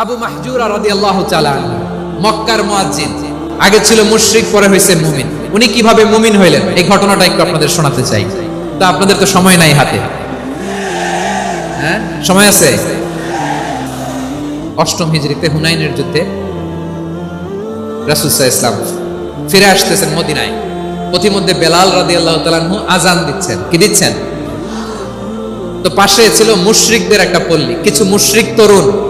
আবু মাহজুর রাদিয়াল্লাহু তাআলা মক্কার মুয়াজ্জিন। আগে ছিল মুশরিক, পরে হয়েছে মুমিন। উনি কীভাবে মুমিন হইলেন? এই ঘটনাটা একটু আপনাদের শোনাতে চাই। তা আপনাদের তো সময় নাই হাতে। হ্যাঁ? সময় আছে? অষ্টম হিজরিতে হুনাইনের যুদ্ধে রাসূল ইসলাম ফিরে আসতেছেন মদিনায়। পথিমধ্যে বেলাল রাদিয়াল্লাহু তাআলাহু আজান দিচ্ছেন। কি দিচ্ছেন? তো পাশে ছিল মুশরিকদের একটা পল্লী। কিছু মুশরিক তরুণ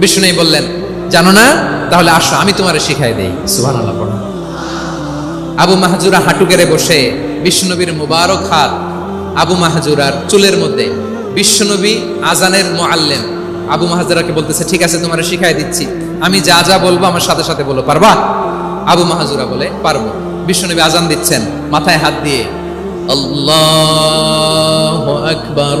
বিষ্ণু বললেন জানো না? তাহলে আসো আমি তোমারে শিখাই দেই। সুহান আল্লাহ পড়ো। আবু মাহাজুরা হাঁটু গেড়ে বসে বিষ্ণুনবীর মুবারক হাত আবু মাহাজুরার চুলের মধ্যে বিশ্বনবী আজানের মোয়াল্লেম আবু মাহাজুরাকে বলতেছে ঠিক আছে তোমারে শিখাই দিচ্ছি। আমি যা যা বলব আমার সাথে সাথে বলো পারবা? আবু মাহাজুরা বলে পারব। বিশ্বনবী আজান দিচ্ছেন মাথায় হাত দিয়ে আল্লাহ আকবর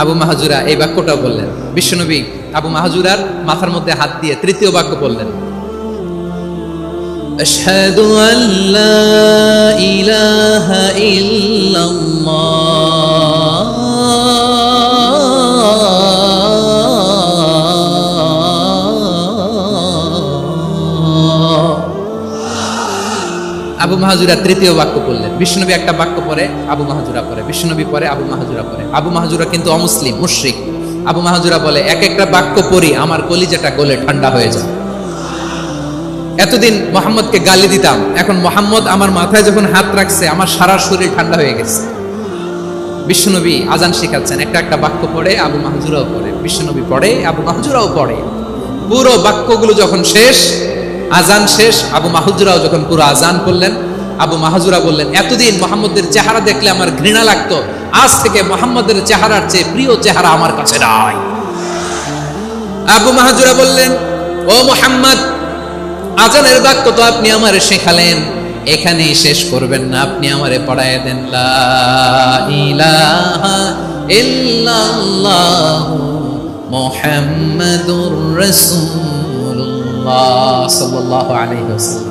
আবু মাহাজুরা এই বাক্যটা বললেন বিশ্বনবী আবু মাহাজুরার মাথার মধ্যে হাত দিয়ে তৃতীয় বাক্য বললেন أشهد أن لا إله إلا الله মাহাজুরা তৃতীয় বাক্য বললেন বিষ্ণুনবী একটা বাক্য পরে আবু মাহাজুরা পরে বিষ্ণুনবী পরে আবু মাহাজুরা পরে আবু মাহাজুরা কিন্তু অমুসলিম, মুশরিক। আবু মাহাজুরা বলে, এক একটা বাক্য পড়ি, আমার কলিজাটা গলে ঠান্ডা হয়ে যায়। এতদিন মোহাম্মদকে গালি দিতাম, এখন মোহাম্মদ আমার মাথায় যখন হাত রাখছে, আমার সারা শরীর ঠান্ডা হয়ে গেছে। বিশ্বনবী আজান শিখাচ্ছেন, একটা একটা বাক্য পড়ে, আবু মাহজুরাও পড়ে। বিশ্বনবী পড়ে, আবু মাহজুরাও পড়ে। পুরো বাক্যগুলো যখন শেষ, আজান শেষ, আবু মাহজুরাও যখন পুরো আজান করলেন আবু মাহজুরা বললেন, এতদিন মোহাম্মদের চেহারা দেখলে আমার ঘৃণা লাগতো। আজ থেকে মোহাম্মদের চেহারার চেয়ে প্রিয় চেহারা আমার কাছে নাই। আবু মাহজুরা বললেন, ও মোহাম্মদ, আজানের বাক্য তো আপনি আমারে শেখালেন। এখানেই শেষ করবেন না, আপনি আমারে পড়ায় দেন। মুহাম্মাদুর রাসূলুল্লাহ সাল্লাল্লাহু আলাইহি ওয়াসাল্লাম।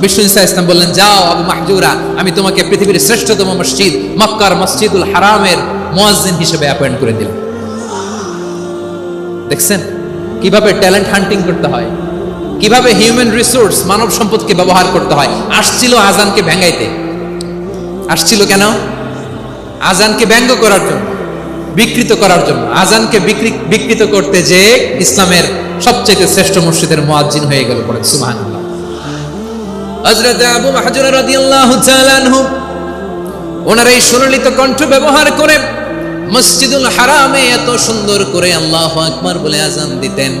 বিষ্ণু ইসা ইসলাম বললেন, যাও আবু মাহজুরা, আমি তোমাকে পৃথিবীর শ্রেষ্ঠতম মসজিদ, মক্কার মসজিদুল হারামের মুয়াজ্জিন হিসেবে অ্যাপয়েন্ট করে দিলাম। দেখছেন? কীভাবে ট্যালেন্ট হান্টিং করতে হয়? কীভাবে হিউম্যান রিসোর্স মানব সম্পদকে ব্যবহার করতে হয়? আসছিল আজানকে ভেঙ্গাইতে। আসছিল কেন? আজানকে ব্যঙ্গ করার জন্য, বিকৃত করার জন্য। আজানকে বিকৃ, বিকৃত করতে যে ইসলামের সবচেয়ে শ্রেষ্ঠ মসজিদের মুয়াজ্জিন হয়ে গেল পরে, সুবহানাল্লাহ। হযরত আবু মাহজুর রাদিয়াল্লাহু তাআলা আনহু, ওনার এই সুললিত কণ্ঠ ব্যবহার করে মসজিদুল হারামে এত সুন্দর করে আল্লাহ আকবার বলে আজান দিতেন।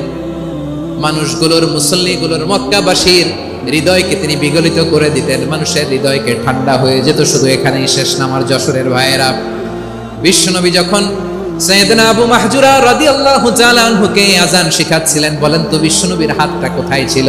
মানুষগুলোর, মুসল্লিগুলোর, মক্কাবাসীর হৃদয়কে তিনি বিগলিত করে দিতেন। মানুষের হৃদয়কে ঠান্ডা হয়ে যেত শুধু এখানেই শেষ নামার যশোরের ভাইয়েরা। বিশ্বনবী যখন সৈয়দনা আবু মাহজুরা রাদিয়াল্লাহু তাআলা আনহুকে আজান শেখাচ্ছিলেন, বলেন তো বিশ্বনবীর হাতটা কোথায় ছিল?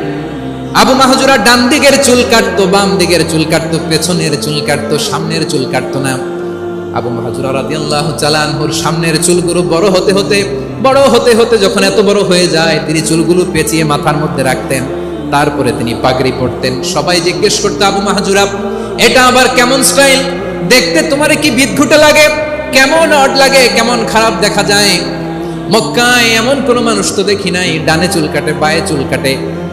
আবু মাহজুরা ডান দিকের চুল কাটতো, বাম দিকের চুল কাটতো, পেছনের চুল কাটতো, সামনের চুল কাটতো না। আবু মাহজুরা রাদিয়াল্লাহু তাআলা আনহুর সামনের চুলগুলো বড় হতে হতে, বড় হতে হতে যখন এত বড় হয়ে যায়, তিনি চুলগুলো পেঁচিয়ে মাথার মধ্যে রাখতেন। তারপরে তিনি পাগড়ি পরতেন। সবাই জিজ্ঞেস করতো, আবু মাহজুরা, এটা আবার কেমন স্টাইল? দেখতে তোমার কি বিদঘুটে লাগে? কেমন অড লাগে? কেমন খারাপ দেখা যায়? মক্কায় এমন কোনো মানুষ তো দেখি নাই, ডানে চুল কাটে, বায়ে চুল কাটে।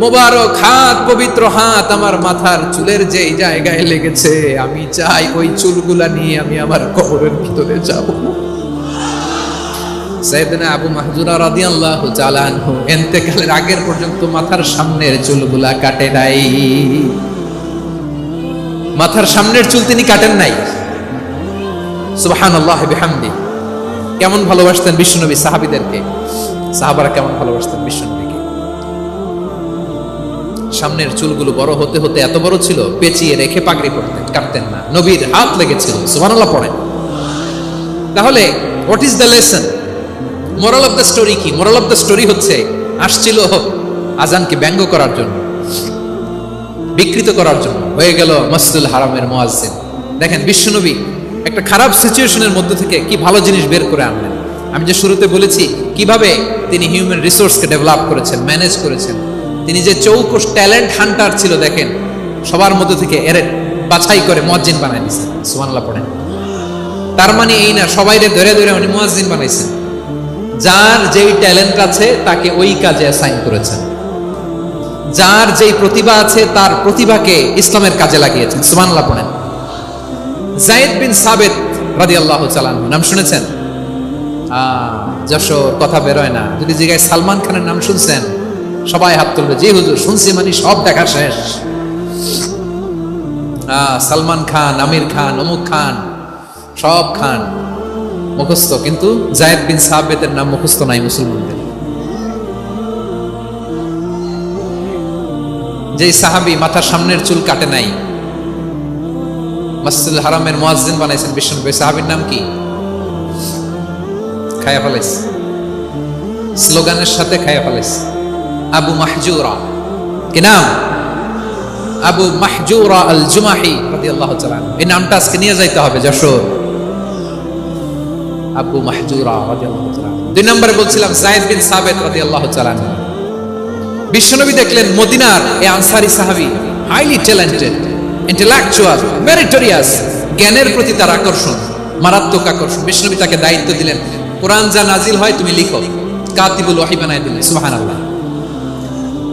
মোবারক হাত, পবিত্র হাত আমার মাথার চুলের যেই জায়গায় লেগেছে, আমি চাই ওই চুলগুলা নিয়ে আমি আমার কবরের ভিতরে যাব। সাইয়েদনা আবু মাহজুরা রাদিয়াল্লাহু তাআলা আনহু ইন্তেকালের আগের পর্যন্ত মাথার সামনের চুলগুলা কাটে নাই। মাথার সামনের চুল তিনি কাটেন নাই। সুবহানাল্লাহি বিহামদি। কেমন ভালোবাসতেন বিশ্বনবী সাহাবীদেরকে? সাহাবারা কেমন ভালোবাসতেন বিশ্বনবীকে সামনের চুলগুলো বড় হতে হতে এত বড় ছিল, পেঁচিয়ে রেখে পাগড়ি পড়তেন কাটতেন না। নবীর হাত লেগেছিল, সুবহানাল্লাহ পড়েন। তাহলে what is the lesson moral of the story কি? মোরাল অফ দ্য স্টোরি হচ্ছে, আসছিল আজানকে ব্যঙ্গ করার জন্য, বিকৃত করার জন্য। হয়ে গেল মসজিদুল হারামের মোয়াজ্জিন। দেখেন, বিশ্বনবী একটা খারাপ সিচুয়েশনের মধ্যে থেকে কি ভালো জিনিস বের করে আনলেন? আমি যে শুরুতে বলেছি, কীভাবে তিনি হিউম্যান রিসোর্সকে ডেভেলপ করেছেন ম্যানেজ করেছেন তিনি যে চৌকস ট্যালেন্ট হান্টার ছিল, দেখেন, সবার মধ্যে থেকে এর বাছাই করে মুয়াজ্জিন বানাই দিয়েছেন সুবহানাল্লাহ পড়েন। তার মানে এই না সবাইরে ধরে ধরে উনি মুয়াজ্জিন বানাইছেন। যার যেই ট্যালেন্ট আছে, তাকে ওই কাজে অ্যাসাইন করেছেন। যার যেই প্রতিভা আছে, তার প্রতিভাকে ইসলামের কাজে লাগিয়েছেন, সুবহানাল্লাহ পড়েন। জায়েদ বিন সাবেদ রাদিয়াল্লাহু তাআলা আনহু, নাম শুনেছেন? যশোর, কথা বেরোয় না। যদি জিগায় সালমান খানের নাম শুনছেন? সবাই হাত তুলবে। জি হুজুর, শুনছি মানে সব দেখা শেষ। সালমান খান, আমির খান, অমুক খান, সব খান মুখস্থ। কিন্তু জায়েদ বিন সাবেদের নাম মুখস্থ নাই মুসলমানদের। যেই সাহাবি মাথার সামনের চুল কাটে নাই মসজিদ হারামের মুয়াজ্জিন বানাইছেন বিশ্বনবী সাহাবীর নাম কি? খায়া ফেলাইছে। স্লোগানের সাথে খায়া ফেলাইছে। আবু মাহজুরা কি নাম আবু মাহজুরা আল জুমাহি রাদিয়াল্লাহু তাআলা এই নামটা আজকে নিয়ে যাইতে হবে, যশোর। আবু মাহজুরা রাদিয়াল্লাহু তাআলা দুই নম্বরে বলছিলাম জায়েদ বিন সাবেত রাদিয়াল্লাহু তাআলা। বিশ্বনবী দেখলেন, মদিনার এই আনসারি সাহাবি হাইলি ট্যালেন্টেড ইন্টেলেকচুয়াল মেরিটোরিয়াস জ্ঞানের প্রতি তার আকর্ষণ, মারাত্মক আকর্ষণ। বিশ্বনবী তাকে দায়িত্ব দিলেন, কোরআন যা নাজিল হয় তুমি লিখো, কাতিবুল ওয়াহি বানায় দিলেন সুবহানাল্লাহ।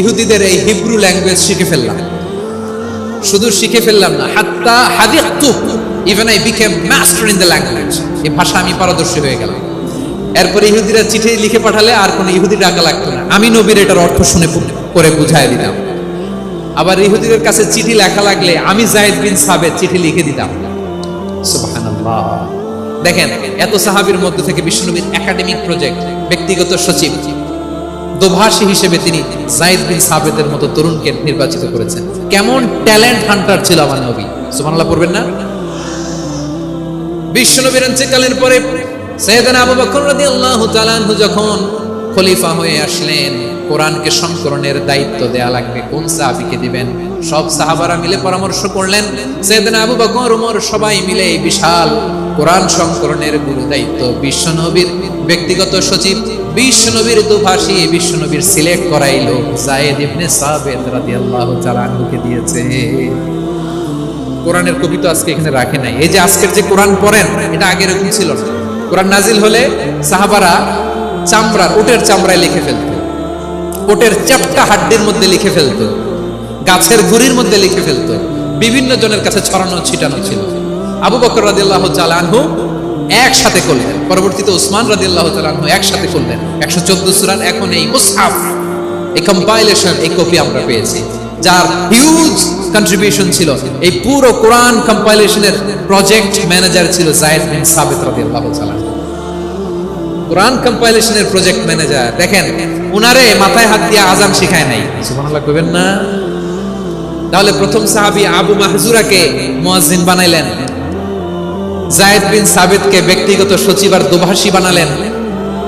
ইহুদিদের এই হিব্রু ল্যাঙ্গুয়েজ শিখে ফেললাম। শুধু শিখে ফেললাম না, হাত্তা হাদিয়াতু even I became master in the language এই ভাষা আমি পারদর্শী হয়ে গেলাম। এরপর ইহুদিরা চিঠি লিখে পাঠালে আর কোনো ইহুদি ডাকা লাগতো না। আমি নবীর এটার অর্থ শুনে করে বুঝাই দিতাম। আবার ইহুদিদের কাছে চিঠি লেখা লাগলে আমি জায়েদ বিন সাবেদ চিঠি লিখে দিতাম। সুবহানাল্লাহ। দেখেন, এত সাহাবীর মধ্যে থেকে বিশ্বনবীর একাডেমিক প্রজেক্ট ব্যক্তিগত সচিব। দোভাষী হিসেবে তিনি জায়েদ বিন সাবেদের মতো তরুণকে নির্বাচিত করেছেন। কেমন ট্যালেন্ট হান্টার ছিল আমার নবী। সুবহানাল্লাহ পড়বেন না? বিশ্বনবীর ইন্তেকালের পরে সৈয়দনা আবু বকর রাদিয়াল্লাহু তাআলা আনহু যখন খলিফা হয়ে আসলেন, কোরআনকে সংকলনের দায়িত্ব দেয়া লাগবে। কোন সাহাবীকে দিবেন? সব সাহাবারা মিলে পরামর্শ করলেন, সৈয়দনা আবু বকর ওমর সবাই মিলে এই বিশাল কোরআন সংকলনের গুরু দায়িত্ব। বিশ্বনবীর ব্যক্তিগত সচিব বিশ্বনবীর দুভাষী বিশ্বনবীর সিলেক্ট করাইলো জায়েদ ইবনে সাবেদ রাদিয়াল্লাহু তাআলা আনহুকে দিয়েছে। কোরআনের কবি তো আজকে এখানে রাখে নাই। এই যে আজকের যে কোরআন পড়েন, এটা আগে এরকম ছিল না। কোরআন নাজিল হলে সাহাবারা চামড়ার ওটের চামড়ায় লিখে ফেলতো। ওটের চ্যাপটা হাড্ডির মধ্যে লিখে ফেলতো। গাছের গুড়ির মধ্যে লিখে ফেলতো। বিভিন্ন জনের কাছে ছড়ানো, ছিটানো ছিল। আবু বকর রাদিয়াল্লাহ আনহু একসাথে করলেন। পরবর্তীতে উসমান রাদিয়াল্লাহ আনহু একসাথে করলেন। একশো চোদ্দ সুরান এখন এই মুসহাফ, এই কম্পাইলেশন এই কপি আমরা পেয়েছি, যার হিউজ কন্ট্রিবিউশন ছিল। এই পুরো কোরআন কম্পাইলেশনের প্রজেক্ট ম্যানেজার ছিল জায়েদ বিন সাবিত রাদিয়াল্লাহু তাআলা কোরআন কম্পাইলেশনের প্রজেক্ট ম্যানেজার দেখেন, উনারে মাথায় হাত দিয়ে আজান শিখায় নাই। সুবহানাল্লাহ কইবেন না? তাহলে প্রথম সাহাবী আবু মাহজুরাকে মুয়াজ্জিন বানাইলেন। জায়েদ বিন সাবিতকে ব্যক্তিগত সচিব আর দুভাষী বানালেন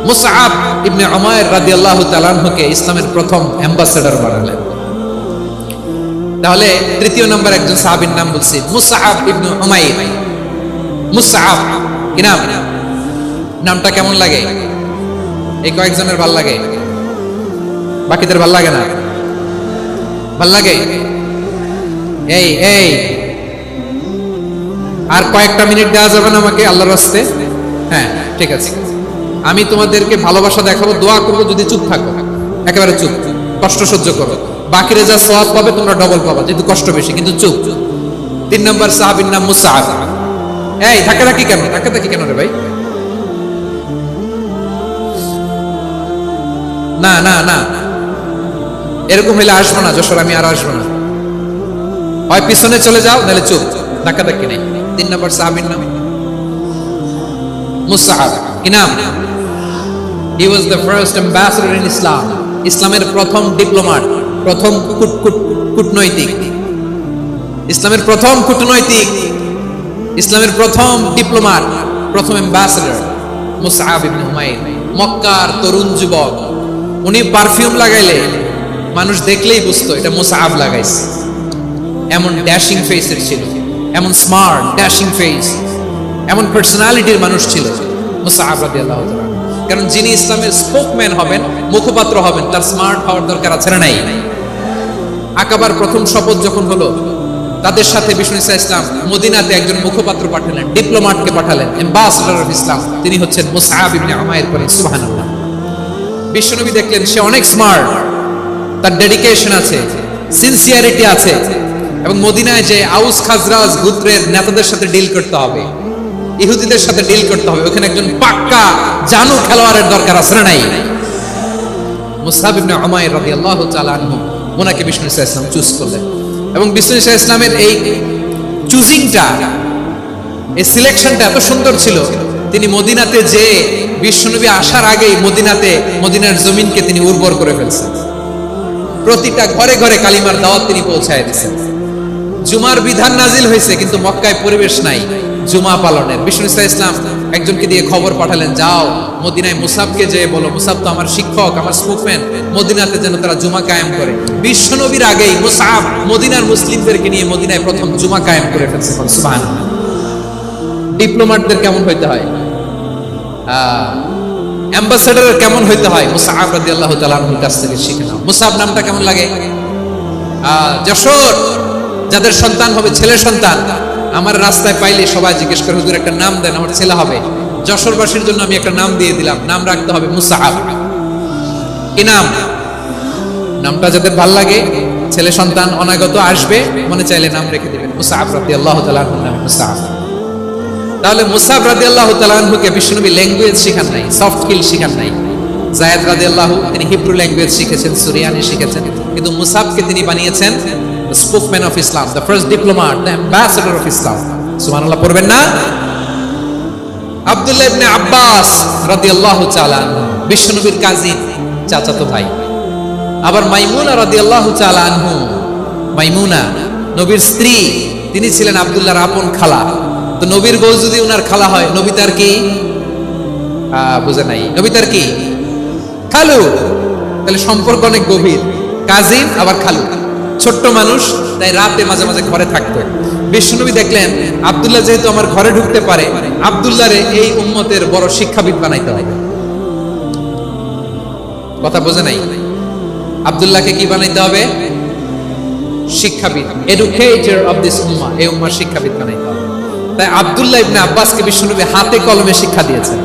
মুসআব ইবনে উমাইর রাদিয়াল্লাহু তাআলা আনহুকে ইসলামের প্রথম অ্যাম্বাসেডর বানালেন। তাহলে তৃতীয় নম্বর একজন সাহাবীর নাম বলছি মুসআব ইবনে উমাইর। মুসআব, কি নাম? নামটা কেমন লাগে? এই কয়েকজনের ভালো লাগে? বাকিদের ভালো লাগে না? ভালো লাগে? এই এই। আর কয়েকটা মিনিট দেওয়া যাবে না আমাকে, আল্লাহর রাস্তে? হ্যাঁ ঠিক আছে। আমি তোমাদেরকে ভালোবাসা দেখাবো, দোয়া করব, যদি চুপ থাকো। একেবারে চুপ। কষ্ট সহ্য করো। বাকিরা যা সওয়াব পাবে, তোমরা ডবল পাবা, যেহেতু কষ্ট বেশি, কিন্তু চুপ। তিন নম্বর সাহাবীর নাম মুসাআব এই ধাক্কা ধাক্কি কেন? ধাক্কা ধাক্কি কেন রে ভাই? না না না। এরকম হইলে আসব না, যশোর আমি আর আসব না। হয় পিছনে চলে যাও, নাহলে চুপ। ধাক্কা ধাক্কি নেই। তিন নম্বর সাহাবীর নাম। মুসাহাব কি নাম? He was the first ambassador in Islam ইসলামের প্রথম ডিপ্লোমাট প্রথম কূট কূট- কূটনৈতিক। ইসলামের প্রথম কূটনৈতিক, ইসলামের প্রথম ডিপ্লোমাট প্রথম অ্যাম্বাসেডর মুসাহাব ইবনে হুমায়ুন। মক্কার তরুণ যুবক। উনি পারফিউম লাগাইলে মানুষ দেখলেই বুঝতো, এটা মুসাহাব লাগাইছে। এমন ড্যাশিং ফেসের ছিল। এমন স্মার্ট ড্যাশিং ফেস এমন পার্সোনালিটির মানুষ ছিল মুসাহাব রাদিয়াল্লাহু তাআলা কারণ যিনি ইসলামের স্পোকম্যান হবেন, মুখপাত্র হবেন, তার স্মার্ট হওয়ার দরকার আছে না নাই? আকাবার প্রথম শপথ যখন হলো, তাদের সাথে বিষ্ণু ইসা ইসলাম মদিনাতে একজন মুখপাত্র পাঠালেন ডিপ্লোমাটকে পাঠালেন অ্যাম্বাসেডর অফ ইসলাম তিনি হচ্ছেন মুসাহাব ইবনে উমাইর করে সুবহানাল্লাহ। বিশ্বনবী দেখলেন, সে অনেক স্মার্ট তার ডেডিকেশন আছে সিনসিয়ারিটি আছে এবং মদিনায় যে আউস খাজরাজ গুত্রের নেতাদের সাথে ডিল করতে হবে, ইহুদিদের সাথে ডিল করতে হবে, ওখানে একজন পাক্কা জানু খেলোয়াড়ের দরকার আছে না নাই? ইবনে উমাইর রাদিয়াল্লাহু তাআলা আনহু, ওনাকে বিষ্ণু ইসা ইসলাম চুজ করলেন। এবং বিষ্ণু ইসা ইসলামের এই চুজিংটা এই সিলেকশনটা এত সুন্দর ছিল, তিনি মদিনাতে যে বিশ্বনবী আসার আগেই মদিনাতে, মদিনার জমিনকে তিনি উর্বর করে ফেলছেন। প্রতিটা ঘরে ঘরে কালিমার দাওয়াত তিনি পৌঁছায় দিয়েছেন। জুমার বিধান নাজিল হয়েছে, কিন্তু মক্কায় পরিবেশ নাই, জুমা পালনের। বিষ্ণু ইসলাম একজনকে দিয়ে খবর পাঠালেন, যাও, মদিনায় মুসাবকে যে বলো, মুসাব তো আমার শিক্ষক, আমার স্পোকম্যান মদিনাতে যেন তারা জুমা কায়েম করে। বিশ্বনবীর আগেই মুসাব মদিনার মুসলিমদেরকে নিয়ে মদিনায় প্রথম জুমা কায়েম করে ফেলছে ডিপ্লোমাটদের কেমন হইতে হয়? অ্যাম্বাসেডারের কেমন হইতে হয়? মুসাহাব রাদি আল্লাহ তালাহুর কাছ থেকে শিখে নাও। মুসাহাব নামটা কেমন লাগে? যশোর। যাদের সন্তান হবে, ছেলে সন্তান, আমার রাস্তায় পাইলে সবাই জিজ্ঞেস করে, হুজুর, একটা নাম দেন, আমার ছেলে হবে। যশোরবাসীর জন্য আমি একটা নাম দিয়ে দিলাম, নাম রাখতে হবে মুসাহাব কি নাম? নামটা যাদের ভালো লাগে, ছেলে সন্তান অনাগত আসবে, মনে চাইলে নাম রেখে দিবেন মুসাহাব রাদি আল্লাহ নামে মুসাহাব তাহলে মুসাব রাদি আল্লাহ তালাহুকে বিষ্ণুনবী ল্যাঙ্গুয়েজ শিখান নাই সফট স্কিল শিখান নাই। জায়দ রাদি আল্লাহ তিনি হিব্রু ল্যাঙ্গুয়েজ শিখেছেন, সুরিয়ানি শিখেছেন, কিন্তু মুসাবকে তিনি বানিয়েছেন spokesman of Islam the first diplomat the ambassador of Islam সুবহানাল্লাহ পড়বেন না? আব্দুল্লাহ ইবনে আব্বাস রাদিয়াল্লাহু তাআলা বিশ্বনবীর কাজিন চাচাতো ভাই। আবার মাইমুনা রাদিয়াল্লাহু তাআলা আনহু, মাইমুনা, নবীর স্ত্রী, তিনি ছিলেন আব্দুল্লাহর আপন খালা। তো নবীর বউ যদি উনার খালা হয়, নবী তার কি? বুঝে নাই। নবী তার কি? খালু। তাহলে সম্পর্ক অনেক গভীর। কাজিন, আবার খালু। ছোট্ট মানুষ, তাই রাতে মাঝে মাঝে ঘরে থাকতো। বিষ্ণুনবী দেখলেন, আব্দুল্লাহ যেহেতু আমার ঘরে ঢুকতে পারে, আব্দুল্লাহরে এই উম্মতের বড় শিক্ষাবিদ বানাইতে হয় কথা বোঝে নাই? আব্দুল্লাহকে কি বানাইতে হবে? শিক্ষাবিদ। এডুকেটর অফ দিস উম্মা এই উম্মার শিক্ষাবিদ বানাইতে হবে। তাই আব্দুল্লাহ ইবনে আব্বাসকে বিশ্বনবী হাতে কলমে শিক্ষা দিয়েছেন।